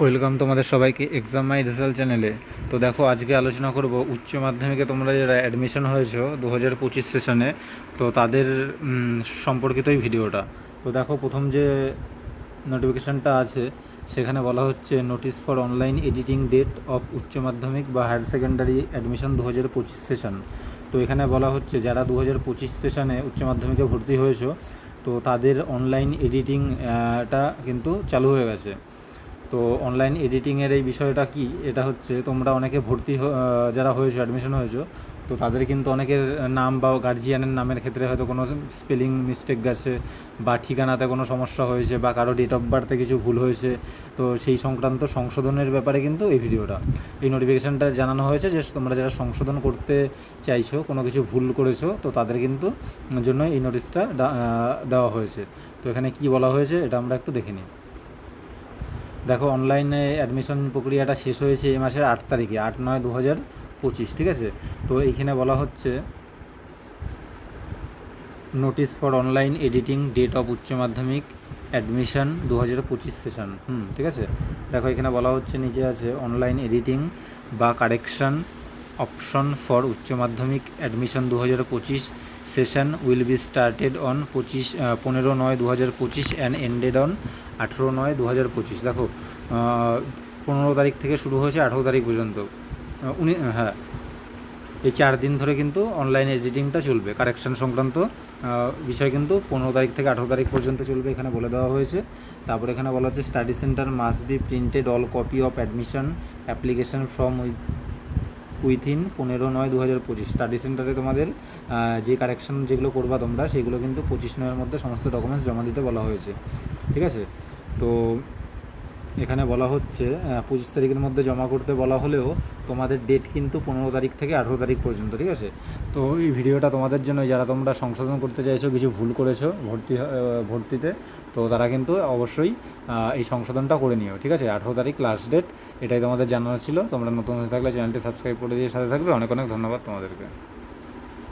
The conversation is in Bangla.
ওয়েলকাম তোমাদের সবাইকে এক্সাম মাই রেজাল্ট চ্যানেলে তো দেখো, আজকে আলোচনা করব উচ্চ মাধ্যমিকে তোমরা যারা অ্যাডমিশন হয়েছো দু হাজার পঁচিশ সেশনে তো তাদের সম্পর্কিতই ভিডিওটা। তো দেখো, প্রথম যে নোটিফিকেশানটা আছে, সেখানে বলা হচ্ছে notice for online editing date of উচ্চ মাধ্যমিক বা হায়ার সেকেন্ডারি অ্যাডমিশন দু হাজার পঁচিশ সেশন তো এখানে বলা হচ্ছে, যারা দু হাজার পঁচিশ সেশনে উচ্চ মাধ্যমিকে ভর্তি হয়েছো, তো তাদের অনলাইন এডিটিংটা কিন্তু চালু হয়ে গেছে। তো অনলাইন এডিটিংয়ের এই বিষয়টা কি? এটা হচ্ছে তোমরা অনেকে ভর্তি যারা হয়েছো অ্যাডমিশন হয়েছো, তো তাদের কিন্তু অনেকের নাম বা গার্জিয়ানের নামের ক্ষেত্রে হয়তো কোনো স্পেলিং মিস্টেক গেছে বা ঠিকানাতে কোনো সমস্যা হয়েছে বা কারও ডেট অফ বার্থে কিছু ভুল হয়েছে, তো সেই সংক্রান্ত সংশোধনের ব্যাপারে কিন্তু এই ভিডিওটা। এই নোটিফিকেশানটা জানানো হয়েছে যে তোমরা যারা সংশোধন করতে চাইছো, কোনো কিছু ভুল করেছ, তো তাদের কিন্তু জন্য এই নোটিশটা দেওয়া হয়েছে। তো এখানে কি বলা হয়েছে, এটা আমরা একটু দেখে নিই। দেখো অনলাইনে অ্যাডমিশন প্রক্রিয়াটা শেষ হয়েছে এই মাসের আট তারিখে, আট নয় দু হাজার পঁচিশ, ঠিক আছে? তো এইখানে বলা হচ্ছে notice for online editing date of উচ্চ মাধ্যমিক অ্যাডমিশন দু হাজার পঁচিশ সেশন হুম, ঠিক আছে? দেখো, এখানে বলা হচ্ছে, নিচে আছে অনলাইন এডিটিং বা কারেকশন অপশন ফর উচ্চ মাধ্যমিক অ্যাডমিশন দু হাজার পঁচিশ session will be started on পঁচিশ পনেরো নয় দু হাজার পঁচিশ অ্যান্ড এন্ডেড অন আঠেরো নয় দু হাজার পঁচিশ। দেখো পনেরো তারিখ থেকে শুরু হয়েছে, আঠেরো তারিখ পর্যন্ত। উনি হ্যাঁ এই চার দিন ধরে কিন্তু অনলাইন এডিটিংটা চলবে। কারেকশন সংক্রান্ত বিষয় কিন্তু পনেরো তারিখ থেকে আঠেরো তারিখ পর্যন্ত চলবে, এখানে বলে দেওয়া হয়েছে। তারপর এখানে বলা হচ্ছে study centre must be printed all copy of admission application from with within পনেরো নয় দু হাজার পঁচিশ স্টাডি সেন্টারে তোমাদের যে কারেকশন যেগুলো করবা তোমরা, সেগুলো কিন্তু পঁচিশ নয়ের মধ্যে সমস্ত ডকুমেন্টস জমা দিতে বলা হয়েছে। ঠিক আছে? তো এখানে বলা হচ্ছে পঁচিশ তারিখের মধ্যে জমা করতে বলা হলেও তোমাদের ডেট কিন্তু পনেরো তারিখ থেকে আঠেরো তারিখ পর্যন্ত, ঠিক আছে? তো এই ভিডিওটা তোমাদের জন্য যারা তোমরা সংশোধন করতে চাইছো, কিছু ভুল করেছ ভর্তি ভর্তিতে, তো তারা কিন্তু অবশ্যই এই সংশোধনটা করে নিও, ঠিক আছে? আঠেরো তারিখ লাস্ট ডেট এটাই তোমাদের জানানো ছিল। তোমরা নতুন হয়ে থাকলে চ্যানেলটি সাবস্ক্রাইব করে দিয়ে সাথে থাকবে। অনেক অনেক ধন্যবাদ তোমাদেরকে।